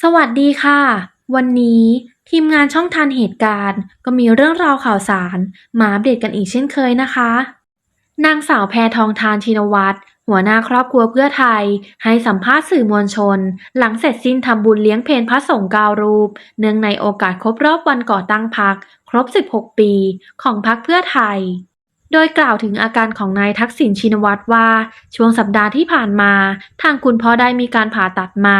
สวัสดีค่ะ วันนี้ทีมงานช่องทันเหตุการณ์ ก็มีเรื่องราวข่าวสาร มาอัปเดตกันอีกเช่นเคยนะคะ นางสาวแพทองทานชินวัตรหัวหน้าครอบครัวเพื่อไทย ให้สัมภาษณ์สื่อมวลชน หลังเสร็จสิ้นทำบุญเลี้ยงเพลพระสงฆ์ก้ารูป เนื่องในโอกาสครบรอบวันก่อตั้งพรรคครบ 16 ปี ของพรรคเพื่อไทย โดยกล่าวถึงอาการของนายทักษิณชินวัตรว่า ช่วงสัปดาห์ที่ผ่านมา ทางคุณพ่อได้มีการผ่าตัดมา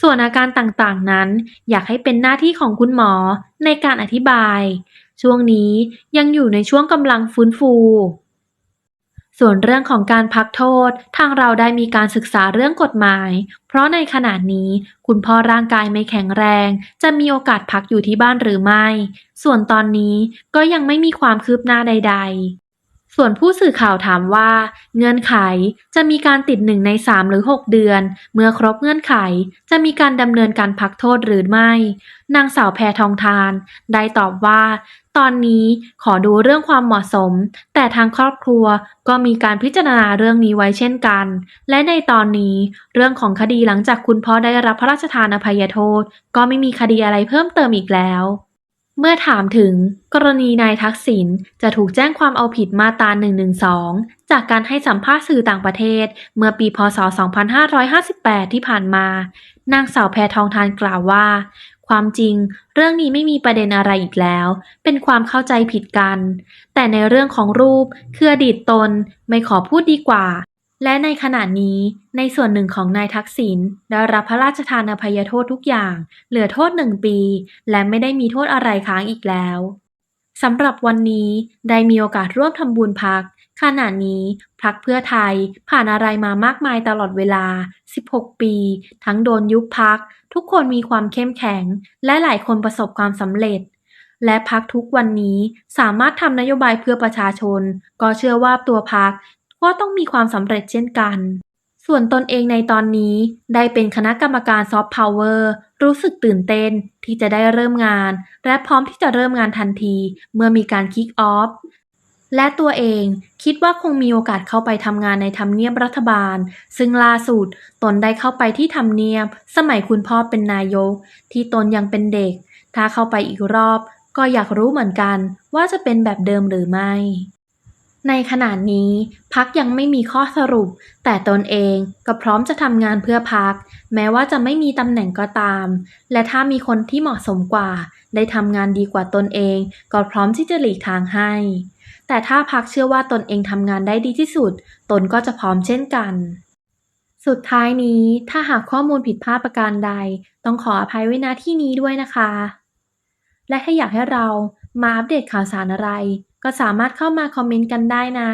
ส่วนอาการต่างๆนั้น อยากให้เป็นหน้าที่ของคุณหมอในการอธิบาย ช่วงนี้ยังอยู่ในช่วงกำลังฟื้นฟูส่วนเรื่องของการพักโทษ ทางเราได้มีการศึกษาเรื่องกฎหมาย เพราะในขณะนี้คุณพ่อร่างกายไม่แข็งแรง จะมีโอกาสพักอยู่ที่บ้านหรือไม่ ส่วนตอนนี้ก็ยังไม่มีความคืบหน้าใด ๆ ส่วนผู้สื่อข่าวถามว่า เงื่อนไขจะมีการติดหนึ่งในสามหรือ 6 เดือน เมื่อครบเงื่อนไขจะมีการดำเนินการพักโทษหรือไม่ นางสาวแพทองทาน ได้ตอบว่า ตอนนี้ขอดูเรื่องความเหมาะสม แต่ทางครอบครัวก็มีการพิจารณาเรื่องนี้ไว้เช่นกัน และในตอนนี้เรื่องของคดีหลังจากคุณพ่อได้รับพระราชทานอภัยโทษ ก็ไม่มีคดีอะไรเพิ่มเติมอีกแล้ว เมื่อถามถึงกรณีนายทักษิณจะถูกแจ้งความเอาผิดมาตรา 112 จากการให้สัมภาษณ์สื่อต่างประเทศ เมื่อปีพศ 2558 ที่ผ่านมา นางสาวแพทองทานกล่าวว่า ความจริงเรื่องนี้ไม่มีประเด็นอะไรอีกแล้ว เป็นความเข้าใจผิดกัน แต่ในเรื่องของรูปคืออดีตตนไม่ขอพูดดีกว่า และในขณะนี้ในส่วนหนึ่งของนายทักษิณได้รับพระราชทานอภัยโทษทุกอย่าง เหลือโทษหนึ่งปี และไม่ได้มีโทษอะไรค้างอีกแล้วสำหรับวันนี้ได้มีโอกาสร่วมทำบุญพัก ขณะนี้พักเพื่อไทยผ่านอะไรมามากมายตลอดเวลา 16 ปี ทั้งโดนยุบพัก ทุกคนมีความเข้มแข็ง และหลายคนประสบความสำเร็จ และพักทุกวันนี้สามารถทำนโยบายเพื่อประชาชน ก็เชื่อว่าตัวพัก ก็ต้องมีความสำเร็จเช่นกัน ส่วนตนเองในตอนนี้ได้เป็นคณะกรรมการซอฟต์พาวเวอร์รู้สึกตื่นเต้นที่จะได้เริ่มงาน และพร้อมที่จะเริ่มงานทันทีเมื่อมีการคิกออฟและตัวเองคิดว่าคงมีโอกาสเข้าไปทำงานในทำเนียบรัฐบาล ซึ่งล่าสุดตนได้เข้าไปที่ทำเนียบ สมัยคุณพ่อเป็นนายก ที่ตนยังเป็นเด็ก ถ้าเข้าไปอีกรอบ ก็อยากรู้เหมือนกันว่าจะเป็นแบบเดิมหรือไม่ ในขณะนี้พักยังไม่มีข้อสรุป แต่ตนเองก็พร้อมจะทำงานเพื่อพัก แม้ว่าจะไม่มีตำแหน่งก็ตาม และถ้ามีคนที่เหมาะสมกว่า ได้ทำงานดีกว่าตนเอง ก็พร้อมที่จะหลีกทางให้ แต่ถ้าพักเชื่อว่าตนเองทำงานได้ดีที่สุด ตนก็จะพร้อมเช่นกัน สุดท้ายนี้ถ้าหากข้อมูลผิดพลาดประการใด ต้องขออภัยไว้ณที่นี้ด้วยนะคะ และถ้าอยากให้เรามาอัปเดตข่าวสารอะไร ก็สามารถเข้ามาคอมเมนต์กันได้นะ